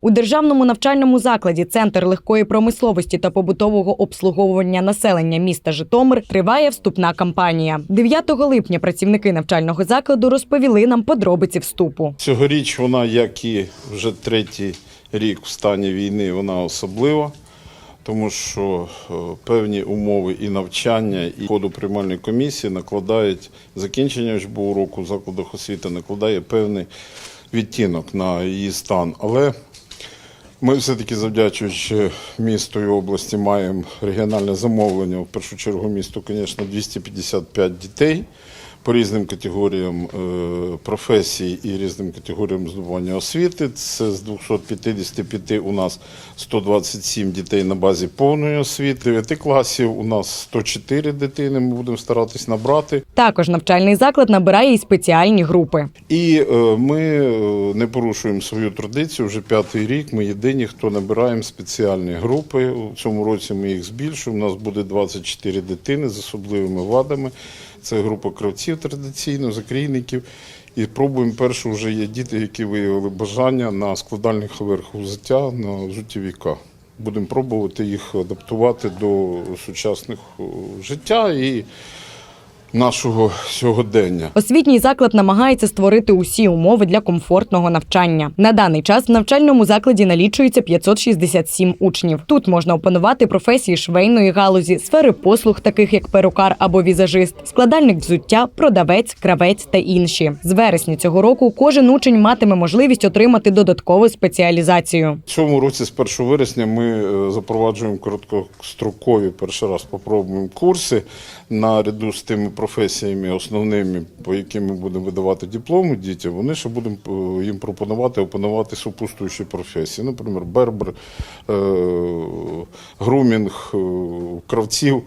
У державному навчальному закладі Центр легкої промисловості та побутового обслуговування населення міста Житомир триває вступна кампанія. 9 липня працівники навчального закладу розповіли нам подробиці вступу. Цьогоріч вона, як і вже третій рік в стані війни, вона особлива, тому що е, певні умови і навчання, і ходу приймальної комісії накладають закінчення учбового року в закладах освіти, накладає певний відтінок на її стан. Але ми все-таки, завдячуючи місту і області, маємо регіональне замовлення. В першу чергу місту, звісно, 255 дітей по різним категоріям е, професій і різним категоріям здобування освіти. Це з 255 у нас 127 дітей на базі повної освіти. 9 класів у нас 104 дитини. Ми будемо старатись набрати. Також навчальний заклад набирає і спеціальні групи. І е, ми е, не порушуємо свою традицію. Вже п'ятий рік. Ми єдині, хто набираємо спеціальні групи. У цьому році ми їх збільшуємо. У нас буде 24 дитини з особливими вадами. Це група кравців традиційно, закрійників. І пробуємо перше вже є діти, які виявили бажання на складальних верху взуття на взуттєвіка. Будемо пробувати їх адаптувати до сучасних життя і нашого сьогодення. Освітній заклад намагається створити усі умови для комфортного навчання. На даний час в навчальному закладі налічується 567 учнів. Тут можна опанувати професії швейної галузі, сфери послуг, таких як перукар або візажист, складальник взуття, продавець, кравець та інші. З вересня цього року кожен учень матиме можливість отримати додаткову спеціалізацію. В цьому році з 1 вересня ми е, запроваджуємо короткострокові перший раз попробуємо курси наряду з тими професіями основними, по яким ми будемо видавати дипломи дітям. Вони ще будемо е, їм пропонувати опанувати супустуючі професії. Наприклад, бербер, е, грумінг, е, кравців.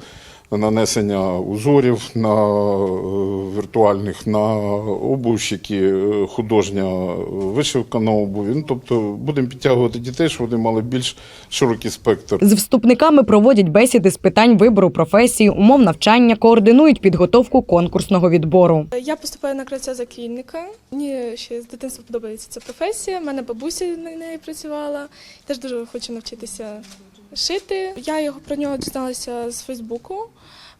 Нанесення узорів на е, віртуальних, на обувщики, е, художня вишивка на обуві. Ну, тобто будемо підтягувати дітей, щоб вони мали більш широкий спектр. З вступниками проводять бесіди з питань вибору професії, умов навчання, координують підготовку конкурсного відбору. Я поступаю на кравця закрійника. Мені ще з дитинства подобається ця професія. У мене бабуся на неї працювала. Теж дуже хочу навчитися шити. Я його про нього дізналася з Фейсбуку.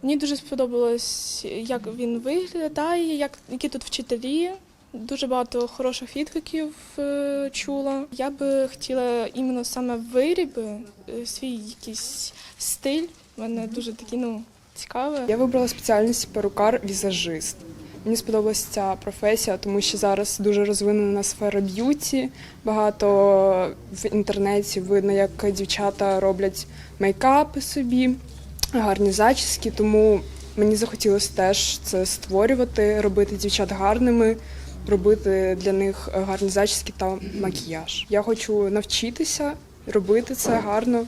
Мені дуже сподобалось, як він виглядає, як які тут вчителі. Дуже багато хороших відгуків е, чула. Я би хотіла іменно саме виріби, е, свій якийсь стиль. У мене дуже такий, ну, цікавий. Я вибрала спеціальність перукар-візажист. Мені сподобалася ця професія, тому що зараз дуже розвинена сфера б'юті. Багато в інтернеті видно, як дівчата роблять мейкапи собі, гарні зачіски. Тому мені захотілося теж це створювати, робити дівчат гарними, робити для них гарні зачіски та макіяж. Я хочу навчитися робити це гарно,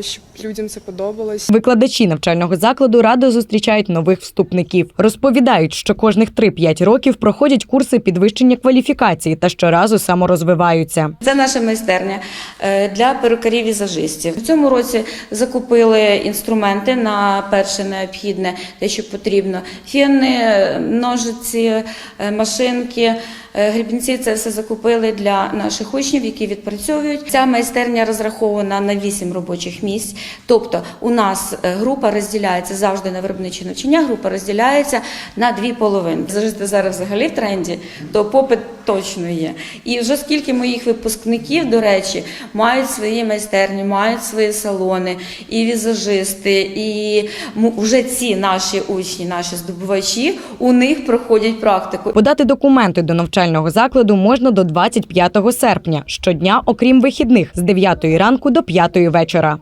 щоб людям це подобалось. Викладачі навчального закладу радо зустрічають нових вступників. Розповідають, що кожних 3-5 років проходять курси підвищення кваліфікації та щоразу саморозвиваються. Це наша майстерня е, для перукарів візажистів. В цьому році закупили інструменти на перше необхідне, те, що потрібно: фіни, ножиці, е, машинки. Е, Грібінці це все закупили для наших учнів, які відпрацьовують. Ця майстерня розрахована на 8 робочих місць. Тобто, у нас е, група розділяється завжди на виробниче навчання. Група розділяється на дві половини. Завжди зараз взагалі в тренді, то попит точно є. І вже скільки моїх випускників, до речі, мають свої майстерні, мають свої салони, і візажисти, і вже ці наші учні, наші здобувачі, у них проходять практику. Подати документи до навчального закладу можна до 25 серпня щодня, окрім вихідних з 9 ранку до 5 вечора.